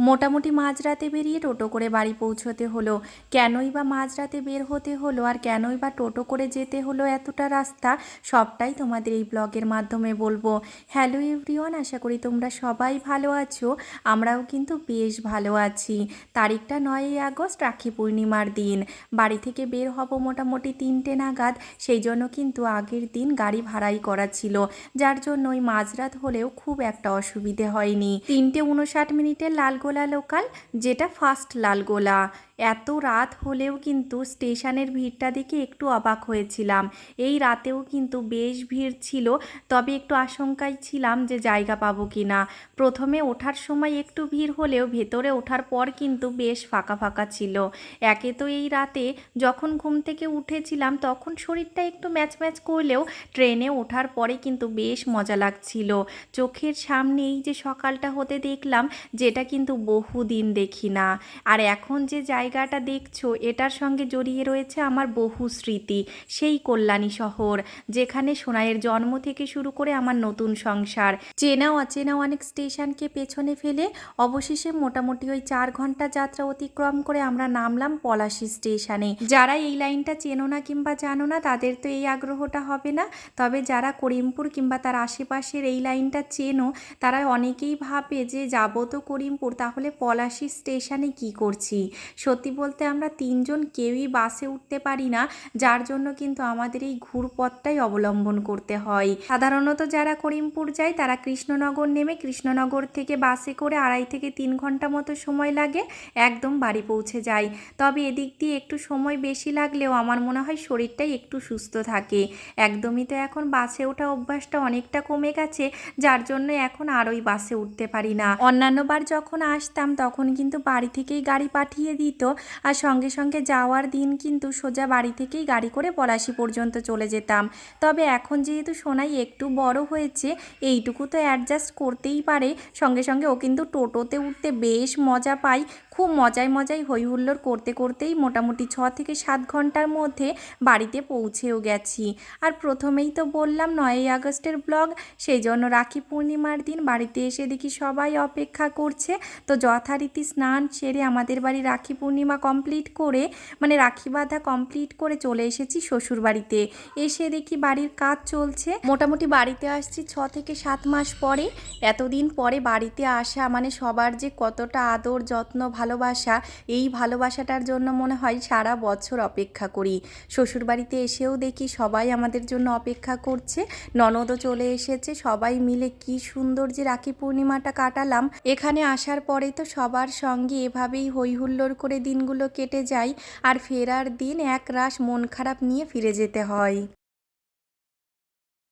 মোটামুটি মাঝরাতে বেরিয়ে টোটো করে বাড়ি পৌঁছতে হলো। কেনই বা মাঝরাতে বের হতে হলো আর কেনই বা টোটো করে যেতে হলো এতটা রাস্তা, সবটাই তোমাদের এই ব্লগের মাধ্যমে বলব। হ্যালো এভরিওয়ান, আশা করি তোমরা সবাই ভালো আছো, আমরাও কিন্তু বেশ ভালো আছি। তারিখটা নয়ই আগস্ট, রাখি পূর্ণিমার দিন। বাড়ি থেকে বের হব মোটামুটি তিনটে নাগাদ, সেই জন্য কিন্তু আগের দিন গাড়ি ভাড়াই করা ছিল। যার জন্য ওই মাঝরাত হলেও খুব একটা অসুবিধে হয়নি। তিনটে উনষাট মিনিটের লালগোলা লোকাল যেটা ফার্স্ট লালগোলা এত রাত হলেও কিন্তু স্টেশনের ভিড়টা দেখে একটু অবাক হয়েছিলাম। এই রাতেও কিন্তু বেশ ভিড় ছিল, তবে একটু আশঙ্কায় ছিলাম যে জায়গা পাবো কি না প্রথমে ওঠার সময় একটু ভিড় হলেও ভেতরে ওঠার পর কিন্তু বেশ ফাঁকা ফাঁকা ছিল। একে তো এই রাতে যখন ঘুম থেকে উঠেছিলাম তখন শরীরটা একটু ম্যাচ ম্যাচ করলেও ট্রেনে ওঠার পরে কিন্তু বেশ মজা লাগছিল। চোখের সামনেই যে সকালটা হতে দেখলাম, যেটা কিন্তু বহুদিন দেখি না। আর এখন যে জায়গাটা দেখছ, এটার সঙ্গে জড়িয়ে রয়েছে আমার বহু স্মৃতি, সেই কল্যাণী শহর, যেখানে সোনাইয়ের জন্ম থেকে শুরু করে আমার নতুন সংসার। চেনা অচেনা অনেক স্টেশনকে পেছনে ফেলে, অবশেষে মোটামুটি ওই চার ঘণ্টা যাত্রা অতিক্রম করে আমরা নামলাম পলাশী স্টেশনে। যারা এই লাইনটা চেনো না কিংবা জানো না, তাদের তো এই আগ্রহটা হবে না। তবে যারা করিমপুর কিংবা তার আশেপাশের এই লাইনটা চেনো, তারা অনেকেই ভাবে যে, যাব তো করিমপুর, তাহলে পলাশী স্টেশনে কি করছি? সত্যি বলতে আমরা তিনজন কেউই বাসে উঠতে পারি না, যার জন্য কিন্তু আমাদের এই ঘুরপথটাই অবলম্বন করতে হয়। সাধারণত যারা করিমপুর যায়, তারা কৃষ্ণনগর নেমে কৃষ্ণনগর থেকে বাসে করে আড়াই থেকে তিন ঘণ্টা মতো সময় লাগে, একদম বাড়ি পৌঁছে যায়। তবে এদিক দিয়ে একটু সময় বেশি লাগলেও আমার মনে হয় শরীরটাই একটু সুস্থ থাকে। একদমই তো এখন বাসে ওঠা অভ্যাসটা অনেকটা কমে গেছে, যার জন্য এখন আর ওই বাসে উঠতে পারি না। অন্যান্যবার যখন আসতাম, তখন কিন্তু বাড়ি থেকেই গাড়ি পাঠিয়ে দিত আর সঙ্গে সঙ্গে যাওয়ার দিন কিন্তু সোজা বাড়ি থেকেই গাড়ি করে পলাশি পর্যন্ত চলে যেতাম। তবে এখন যেহেতু সোনাই একটু বড় হয়েছে, এইটুকু তো অ্যাডজাস্ট করতেই পারে। সঙ্গে সঙ্গে ও কিন্তু টোটোতে উঠতে বেশ মজা পায়। খুব মজায় মজায় হই হুল্লোড় করতে করতেই মোটামুটি ছ থেকে সাত ঘণ্টার মধ্যে বাড়িতে পৌঁছেও গেছি। আর প্রথমেই তো বললাম নয়ই আগস্টের ব্লগ সেই জন্য রাখি পূর্ণিমার দিন বাড়িতে এসে দেখি সবাই অপেক্ষা করছে। তো যথারীতি স্নান সেরে আমাদের বাড়ি রাখি পূর্ণিমা কমপ্লিট করে মানে রাখি বাঁধা কমপ্লিট করে চলে এসেছি শ্বশুর বাড়িতে। এসে দেখি বাড়ির কাজ চলছে। মোটামুটি বাড়িতে আসছি ছ থেকে সাত মাস পরে। এতদিন পরে বাড়িতে আসা মানে সবার যে কতটা আদর, যত্ন ভালোবাসা, এই ভালোবাসাটার জন্য মনে হয় সারা বছর অপেক্ষা করি। শ্বশুরবাড়িতে এসেও দেখি সবাই আমাদের জন্য অপেক্ষা করছে। ননদও চলে এসেছে, সবাই মিলে কি সুন্দর যে রাখি পূর্ণিমাটা কাটালাম। এখানে আসার পরে তো সবার সঙ্গে এভাবেই হই হুল্লোড় করে দিনগুলো কেটে যায়। আর ফেরার দিন এক রাশ মন খারাপ নিয়ে ফিরে যেতে হয়।